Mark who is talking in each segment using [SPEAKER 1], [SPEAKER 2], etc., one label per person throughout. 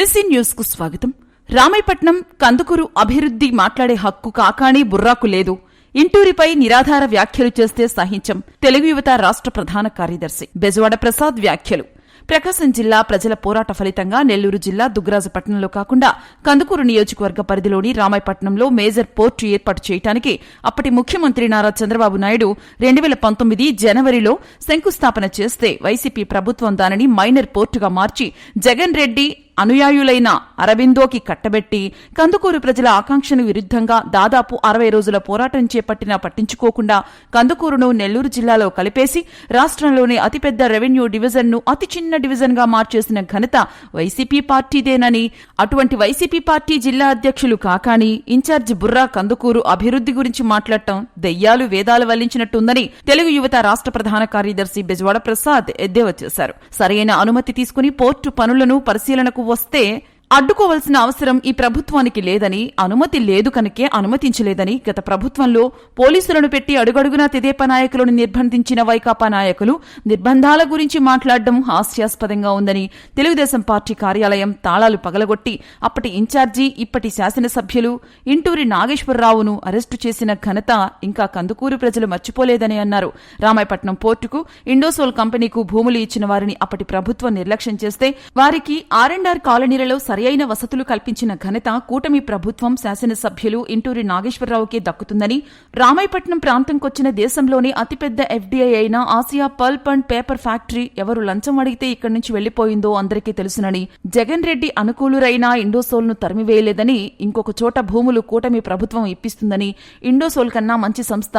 [SPEAKER 1] తులసి న్యూస్కు స్వాగతం. రామాయపట్నం కందుకూరు అభివృద్ధి మాట్లాడే హక్కు కాకాణి బుర్రాకు లేదు. ఇంటూరిపై నిరాధార వ్యాఖ్యలు చేస్తే సహించం. తెలుగు యువత రాష్ట్ర ప్రధాన కార్యదర్శి బెజవాడ ప్రసాద్ వ్యాఖ్యలు. ప్రకాశం జిల్లా ప్రజల పోరాట ఫలితంగా నెల్లూరు జిల్లా దుగ్గరాజపట్నంలో కాకుండా కందుకూరు నియోజకవర్గ పరిధిలోని రామాయపట్నంలో మేజర్ పోర్టు ఏర్పాటు చేయడానికి అప్పటి ముఖ్యమంత్రి నారా చంద్రబాబు నాయుడు రెండు వేల పంతొమ్మిది జనవరిలో శంకుస్థాపన చేస్తే వైసీపీ ప్రభుత్వం దానిని మైనర్ పోర్టుగా మార్చి జగన్ రెడ్డి అనుయాయులైన అరబిందోకి కట్టబెట్టి కందుకూరు ప్రజల ఆకాంక్షను విరుద్ధంగా దాదాపు అరవై రోజుల పోరాటం చేపట్టినా పట్టించుకోకుండా కందుకూరును నెల్లూరు జిల్లాలో కలిపేసి రాష్ట్రంలోని అతిపెద్ద రెవెన్యూ డివిజన్ను అతి చిన్న డివిజన్గా మార్చేసిన ఘనత వైసీపీ పార్టీదేనని అటువంటి వైసీపీ పార్టీ జిల్లా అధ్యక్షులు కాకాని ఇన్ఛార్జి బుర్రా కందుకూరు అభివృద్ధి గురించి మాట్లాడటం దెయ్యాలు వేదాలు వల్లించినట్టుందని తెలుగు యువత రాష్ట్ర ప్రధాన కార్యదర్శి బెజవాడ ప్రసాద్ ఎద్దేవా చేశారు. సరైన అనుమతి తీసుకుని పోర్టు పనులను పరిశీలనకు వస్తే అడ్డుకోవాల్సిన అవసరం ఈ ప్రభుత్వానికి లేదని అనుమతి లేదు కనుకే అనుమతించలేదని గత ప్రభుత్వంలో పోలీసులను పెట్టి అడుగడుగునా తెదేపా నాయకులను నిర్బంధించిన వైకాపా నాయకులు నిర్బంధాల గురించి మాట్లాడడం హాస్యాస్పదంగా ఉందని తెలుగుదేశం పార్టీ కార్యాలయం తాళాలు పగలగొట్టి అప్పటి ఇన్ఛార్జి ఇప్పటి శాసనసభ్యులు ఇంటూరి నాగేశ్వరరావును అరెస్టు చేసిన ఘనత ఇంకా కందుకూరు ప్రజలు మర్చిపోలేదని అన్నారు. రామాయపట్నం పోర్టుకు ఇండోసోల్ కంపెనీకు భూములు ఇచ్చిన వారిని అప్పటి ప్రభుత్వం నిర్లక్ష్యం చేస్తే వారికి ఆర్ అండ్ ఆర్ కాలనీలలో సరియైన వసతులు కల్పించిన ఘనత కూటమి ప్రభుత్వం శాసనసభ్యులు ఇంటూరి నాగేశ్వరరావుకే దక్కుతుందని రామాయపట్నం ప్రాంతంకొచ్చిన దేశంలోనే అతిపెద్ద ఎఫ్డీఐ అయిన Asia pulp and paper factory ఎవరు లంచం అడిగితే ఇక్కడి నుంచి వెళ్ళిపోయిందో అందరికీ తెలుసునని జగన్ రెడ్డి అనుకూలురైన ఇండోసోల్ను తరిమివేయలేదని ఇంకొక చోట భూములు కూటమి ప్రభుత్వం ఇప్పిస్తుందని ఇండోసోల్ కన్నా మంచి సంస్థ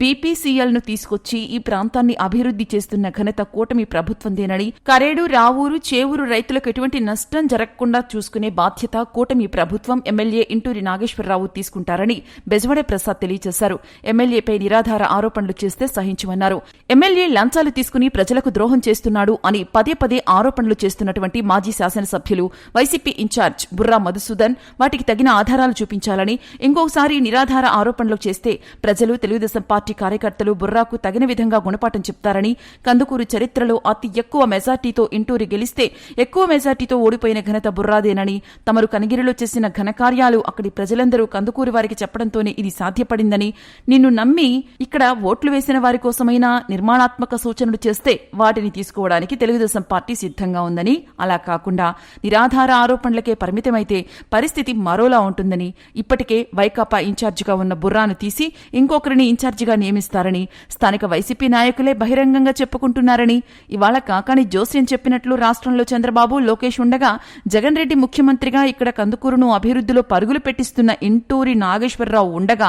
[SPEAKER 1] బీపీసీఎల్ను తీసుకొచ్చి ఈ ప్రాంతాన్ని అభివృద్ధి చేస్తున్న ఘనత కూటమి ప్రభుత్వందేనని కరేడు రావూరు చేవూరు రైతులకు ఎటువంటి నష్టం జరగకుండా చూసుకునే బాధ్యత కూటమి ప్రభుత్వం ఎమ్మెల్యే ఇంటూరి నాగేశ్వరరావు తీసుకుంటారని బెజవాడే ప్రసాద్ తెలియజేశారు. ఎమ్మెల్యేపై నిరాధార ఆరోపణలు చేస్తే సహించమన్నారు. ఎమ్మెల్యే లంచాలు తీసుకుని ప్రజలకు ద్రోహం చేస్తున్నాడు అని పదే పదే ఆరోపణలు చేస్తున్నటువంటి మాజీ శాసనసభ్యులు వైసీపీ ఇన్ఛార్జ్ బుర్రా మధుసూదన్ వాటికి తగిన ఆధారాలు చూపించాలని ఇంకోసారి నిరాధార ఆరోపణలు చేస్తే ప్రజలు తెలుగుదేశం పార్టీ కార్యకర్తలు బుర్రాకు తగిన విధంగా గుణపాఠం చెప్తారని కందుకూరు చరిత్రలో అతి ఎక్కువ మెజార్టీతో ఇంటూరి గెలిస్తే ఎక్కువ మెజార్టీతో ఓడిపోయిన ఘనత బుర్రాదేనని తమరు కనిగిరిలో చేసిన ఘనకార్యాలు అక్కడి ప్రజలందరూ కందుకూరి వారికి చెప్పడంతోనే ఇది సాధ్యపడిందని నిన్ను నమ్మి ఇక్కడ ఓట్లు వేసిన వారి కోసమైనా నిర్మాణాత్మక సూచనలు చేస్తే వాటిని తీసుకోవడానికి తెలుగుదేశం పార్టీ సిద్ధంగా ఉందని అలా కాకుండా నిరాధార ఆరోపణలకే పరిమితమైతే పరిస్థితి మరోలా ఉంటుందని ఇప్పటికే వైకాపా ఇన్ఛార్జిగా ఉన్న బుర్రాను తీసి ఇంకొకరిని ఇన్ఛార్జిగా నియమిస్తారని స్థానిక వైసీపీ నాయకులే బహిరంగంగా చెప్పుకుంటున్నారని ఇవాళ కాకాని జోస్యం చెప్పినట్లు రాష్ట్రంలో చంద్రబాబు లోకేష్ ఉండగా జగన్ రెడ్డి ముఖ్యమంత్రిగా ఇక్కడ కందుకూరును అభివృద్ధిలో పరుగులు పెట్టిస్తున్న ఇంటూరి నాగేశ్వరరావు ఉండగా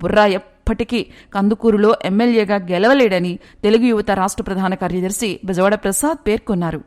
[SPEAKER 1] బుర్రా ఎప్పటికీ కందుకూరులో ఎమ్మెల్యేగా గెలవలేడని తెలుగు యువత రాష్ట్ర ప్రధాన కార్యదర్శి బెజవాడ ప్రసాద్ పేర్కొన్నారు.